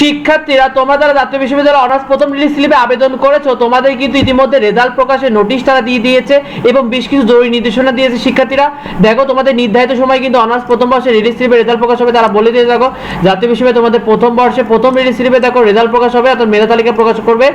শিক্ষার্থীরা, তোমরা যারা জাতীয় বিশ্ববিদ্যালয় অনার্স প্রথম রিলিজ স্লিপে আবেদন করেছ, তোমাদের কিন্তু ইতিমধ্যে রেজাল্ট প্রকাশের নোটিশ তারা দিয়ে দিয়েছে এবং বেশ কিছু জরুরি নির্দেশনা দিয়েছে শিক্ষার্থীরা। দেখো, তোমাদের নির্ধারিত সময় কিন্তু অনার্স প্রথম বর্ষে রিলিজ স্লিপে রেজাল্ট প্রকাশ হবে তারা বলে দিয়ে দেখো, জাতীয় বিশ্ববিদ্যালয় তোমাদের প্রথম বর্ষে প্রথম রিলিজ স্লিপে, দেখো, রেজাল্ট প্রকাশ হবে, অর্থাৎ মেধা তালিকা প্রকাশ করবে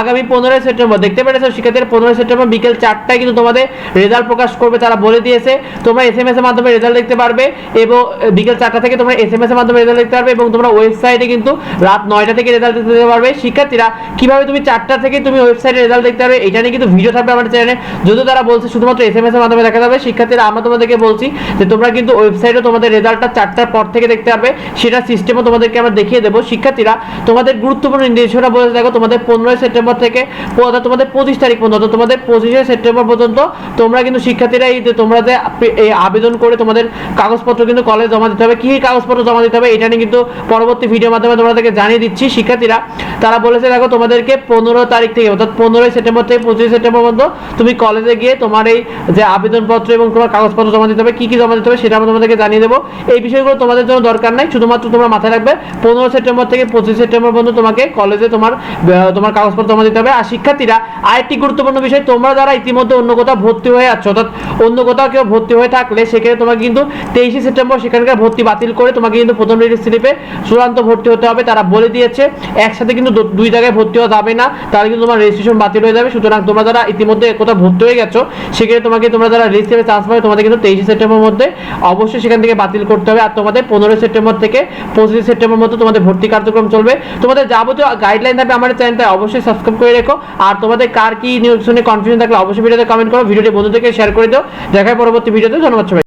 আগামী পনেরোই সেপ্টেম্বর। দেখতে পেরেছ, শিক্ষার্থীরা, পনেরোই সেপ্টেম্বর বিকেল চারটায় কিন্তু তোমাদের রেজাল্ট প্রকাশ করবে তারা বলে দিয়েছে। তোমরা এস এম এস এর মাধ্যমে রেজাল্ট দেখতে পারবে এবং বিকেল চারটা থেকে তোমরা এস এম এস এর মাধ্যমে রেজাল্ট দেখতে পারবে এবং তোমরা ওয়েবসাইটে কিন্তু রাত নয়টা থেকে রেজাল্ট দেখতে পারবে। শিক্ষার্থীরা, কীভাবে তুমি চারটা থেকে তুমি ওয়েবসাইটে রেজাল্ট দেখতে পারবে, এটা নিয়ে কিন্তু ভিডিও থাকবে আমাদের চ্যানেলে যদিও তারা বলছে শুধুমাত্র এস এম এস এর মাধ্যমে দেখা যাবে শিক্ষার্থীরা, আমরা তোমাদেরকে বলছি যে তোমরা কিন্তু ওয়েবসাইটে তোমাদের রেজাল্টটা চারটার পর থেকে দেখতে পারবে, সেটা সিস্টেমও তোমাদেরকে আমরা দেখিয়ে দেবো। শিক্ষার্থীরা, তোমাদের গুরুত্বপূর্ণ নির্দেশনা বলে দেখো, তোমাদের পনেরোই সেপ্টেম্বর থেকে অর্থাৎ তোমাদের পঁচিশ তারিখ পর্যন্ত তোমাদের পঁচিশে সেপ্টেম্বর পর্যন্ত তোমরা কিন্তু শিক্ষার্থীরা এই তোমরা যে এই আবেদন করে তোমাদের কাগজপত্র কিন্তু কলেজ জমা দিতে হবে। কি কি কাগজপত্র জমা দিতে হবে, এটা নিয়ে কিন্তু পরবর্তী ভিডিওর মাধ্যমে তোমাদেরকে জানিয়ে দিচ্ছি, শিক্ষার্থীরা, তারা বলেছে, দেখো, তোমাদেরকে পনেরো তারিখ থেকে, অর্থাৎ পনেরোই সেপ্টেম্বর থেকে পঁচিশে সেপ্টেম্বর পর্যন্ত তুমি কলেজে গিয়ে তোমার এই যে আবেদনপত্র এবং তোমার কাগজপত্র জমা দিতে হবে, কি কি জমা দিতে হবে সেটা আমরা তোমাদেরকে জানিয়ে দেবো। এই বিষয়গুলো তোমাদের জন্য দরকার নাই, শুধুমাত্র তোমরা মাথায় রাখবে, পনেরো সেপ্টেম্বর থেকে পঁচিশ সেপ্টেম্বর পর্যন্ত তোমাকে কলেজে তোমার তোমার কাগজপত্র জমা দিতে হবে। আর শিক্ষার্থীরা, আরেকটি গুরুত্বপূর্ণ বিষয়, তোমরা যারা ইতিমধ্যে অন্য কোথাও ভর্তি হয়ে আছো, অর্থাৎ অন্য কোথাও কেউ ভর্তি হয়ে থাকলে সেখানে তোমাকে কিন্তু তেইশে সেপ্টেম্বর সেখানকার ভর্তি বাতিল করে তোমাকে কিন্তু প্রথম রিলিজ স্লিপে চূড়ান্ত ভর্তি হতে হবে। তারা বলে দিয়েছে, একসাথে কিন্তু দুই জায়গায় ভর্তি হওয়া যাবে না, তাহলে কিন্তু তোমার রেজিস্ট্রেশন বাতিল হয়ে যাবে। সুতরাং তোমরা যারা ইতিমধ্যে কোথাও ভর্তি হয়ে গেছো সেখানে তোমাকে তোমরা যারা স্লিপে চান্স পাবে, তোমাদের কিন্তু তেইশে সেপ্টেম্বর মধ্যে অবশ্যই সেখান থেকে বাতিল করতে হবে। আর তোমাদের পনেরোই সেপ্টেম্বর থেকে পঁচিশে সেপ্টেম্বর মধ্যে তোমাদের ভর্তি কার্যক্রম চলবে। তোমাদের যাবতীয় গাইডলাইন থাকবে আমাদের চ্যানেলটা অবশ্যই সাবস্ক্রাইব করে রেখো। আর তোমাদের কার কি নিউজ শুনে কনফিউশন থাকলে অবশ্যই ভিডিওতে কমেন্ট করো ভিডিওটি বন্ধুদেরকে শেয়ার করে দিও। দেখায় পরবর্তী ভিডিওতে ধন্যবাদ সবাই